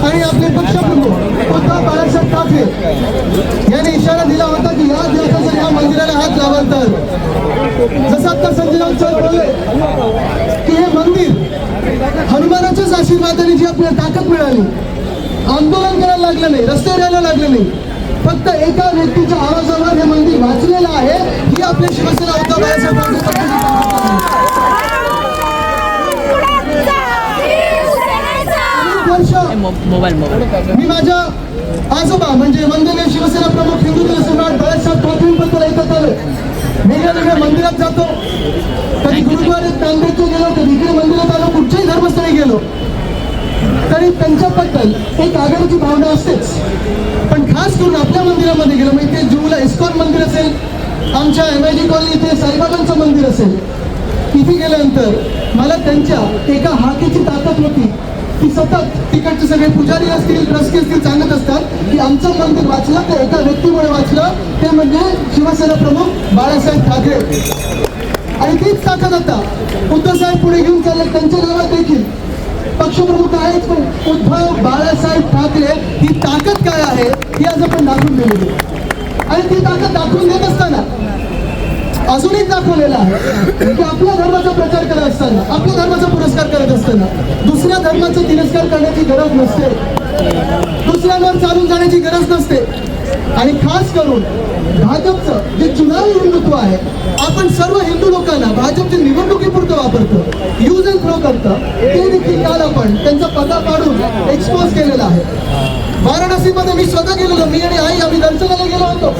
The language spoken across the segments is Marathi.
आणि आपले पक्षप्रमुख उद्धव बाळासाहेब ठाकरे यांनी इशारा दिला होता की या दिवसात जर या मंदिराला हात लावाल तर जसं आता संजय चौक बोलले की हे मंदिर हनुमानाच्याच आशीर्वादाने जी आपल्याला ताकद मिळाली आंदोलन करायला लागलं नाही रस्त्यावर यायला लागलं नाही. फक्त एका व्यक्तीच्या आवाजावर हे मंदिर वाचलेलं आहे. ही आपल्या शिवसेना उद्धव मोबाईल मोबाईल. मी माझ्या आजोबा म्हणजे वंदनीय शिवसेना प्रमुख हिंदू सम्राट बाळासाहेब ठाकरेंबद्दल ऐकत वेगळ्या वेगळ्या मंदिरात जातो कधी गुरुद्वारात नांदेडला गेलो कधी इकडे मंदिरात आलो कुठच्याही धर्मस्थळी गेलो तरी त्यांच्याबद्दल एक आदराची भावना असतेच. पण खास करून आपल्या मंदिरामध्ये गेलो मग इथे जुहूला इस्कॉन मंदिर असेल आमच्या एम आय जी कॉलनी इथे साईबाबांचं मंदिर असेल. तिथे गेल्यानंतर मला त्यांच्या एका हाकेची ताकद होती. ती सतत तिकडचे सगळे पुजारी असतील ट्रस्टी असतील सांगत असतात की आमचं मंदिर वाचलं तर एका व्यक्तीमुळे वाचलं. ते म्हणजे शिवसेना प्रमुख बाळासाहेब ठाकरे. आणि तीच ताकद आता उद्धव साहेब पुढे घेऊन चालले त्यांच्या गावात देखील. पक्षप्रमुख आहेत पण उद्धव बाळासाहेब ठाकरे ही ताकद काय आहे ही आज आपण दाखवून दिलेली आणि ती ताकद दाखवून देत असताना अजून एक दाखवलेलं आहे की आपल्या धर्माचा प्रचार करत असताना आपल्या धर्माचा पुरस्कार करत असताना दुसऱ्या धर्माचा तिरस्कार करण्याची गरज नसते. दुसऱ्यांवर चालून जाण्याची गरज नसते. आणि खास करून भाजपचं जे चुनावी हिंदुत्व आहे आपण सर्व हिंदू लोकांना भाजपच्या निवडणुकीपुरतं वापरतो. यूज करतं ते देखील काल आपण त्यांचा पता पाडून एक्सपोज केलेला आहे. वाराणसीमध्ये मी स्वतः गेलेलो मी आणि आई आम्ही दर्शनाला गेलो होतो.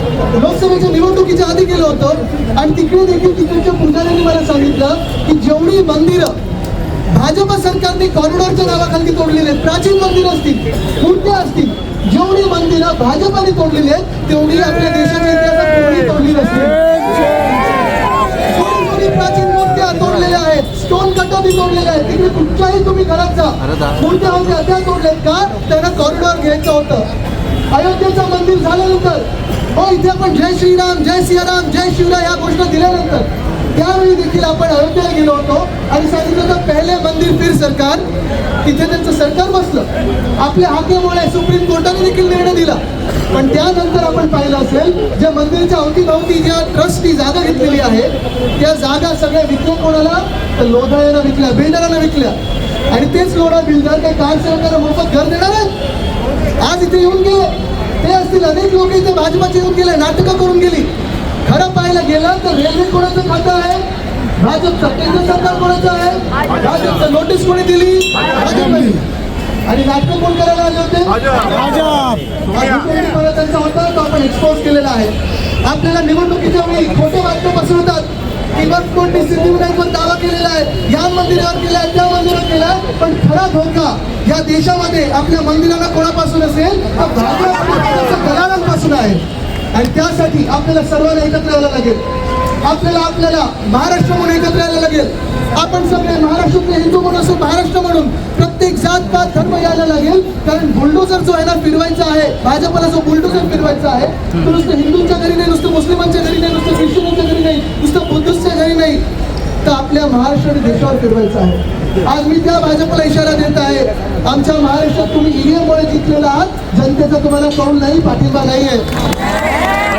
लोकसभेच्या निवडणुकीच्या आधी गेलो होतो. आणि तिकडे देखील तिकडच्या पुजाऱ्यांनी मला सांगितलं की जेवढी मंदिरं भाजप सरकारने कॉरिडॉरच्या नावाखाली तोडलेली आहेत प्राचीन मंदिर असतील मूर्त्या असतील जेवढी मंदिरं भाजपाने तोडलेली आहेत तेवढी आपल्या देशाच्या इतिहासात कोणी तोडली नसतील थोडी थोडी प्राचीन मूर्त्या तोडलेल्या आहेत कटोरी तोडलेल्या आहेत तिकडे कुठच्याही तुम्ही घरात जा. मूर्त्या होत्या त्या तोडल्यात का? त्यांना कॉरिडॉर घ्यायचं होतं. अयोध्येचं मंदिर झाल्यानंतर. हो इथे आपण जय श्रीराम जय सियाराम जय शिवराय या घोषणा दिल्यानंतर. त्यावेळी देखील आपण अयोध्येला गेलो होतो आणि सांगितलं होतं पहिले मंदिर फिर सरकार. तिथे त्यांचं सरकार बसलं. आपल्या हाकेमुळे सुप्रीम कोर्टाने देखील निर्णय दिला. पण त्यानंतर आपण पाहिलं असेल ज्या मंदिराच्या अवतीभवती ज्या ट्रस्टनी जागा घेतलेली आहे त्या जागा सगळ्या विकल्या कोणाला? तर लोधायांना विकल्या बिल्डरांना विकल्या. आणि तेच लोढा बिल्डर काही कार सरकारला मोफत घर देणार आहेत. आज इथे येऊन गेले. ते असतील अनेक लोक इथे भाजपाचे येऊन गेले नाटकं करून गेली. खरं पाहायला गेलं तर रेल्वे कोणाचं खातं आहे? भाजपचं केंद्र सरकार कोणाचं आहे? भाजपचं नोटीस कोणी दिली? आणि नाटकं कोण करायला आले होते? त्यांचा होता तो आपण एक्सपोज केलेला आहे. आपल्याला निवडणुकीच्या वेळी खोटे वाक्य पसरवतात. की वक्फ कोर्टने सिद्धिविनायकवर दावा केलेला आहे. या मंदिरावर केला आहे त्या मंदिरावर केला आहे पण खरा धोका या देशामध्ये आपल्या मंदिराला कोणापासून असेल? तर दलालांपासून आहे. आणि त्यासाठी आपल्याला सर्वांना एकत्र यायला लागेल. आपल्याला आपल्याला महाराष्ट्र म्हणून एकत्र यायला लागेल. आपण सगळे महाराष्ट्रातले हिंदू म्हणून असो महाराष्ट्र म्हणून जात पात धर्म यायला लागेल. कारण बुलडोजर जो आहे ना फिरवायचा आहे. भाजपला जो बुलडोजर फिरवायचा आहे तो नुसतं हिंदूंच्या घरी नाही नुसतं मुस्लिमांच्या घरी नाही नुसतं ख्रिश्चनांच्या घरी नाही नुसतं बुद्धिस्टच्या घरी नाही. तर आपल्या महाराष्ट्र आणि देशावर फिरवायचं आहे. आज मी त्या भाजपला इशारा देत आहे. आमच्या महाराष्ट्रात तुम्ही ईव्हीएममुळे जिंकलेला आहात. जनतेचा तुम्हाला कौल नाही पाठिंबा नाही आहे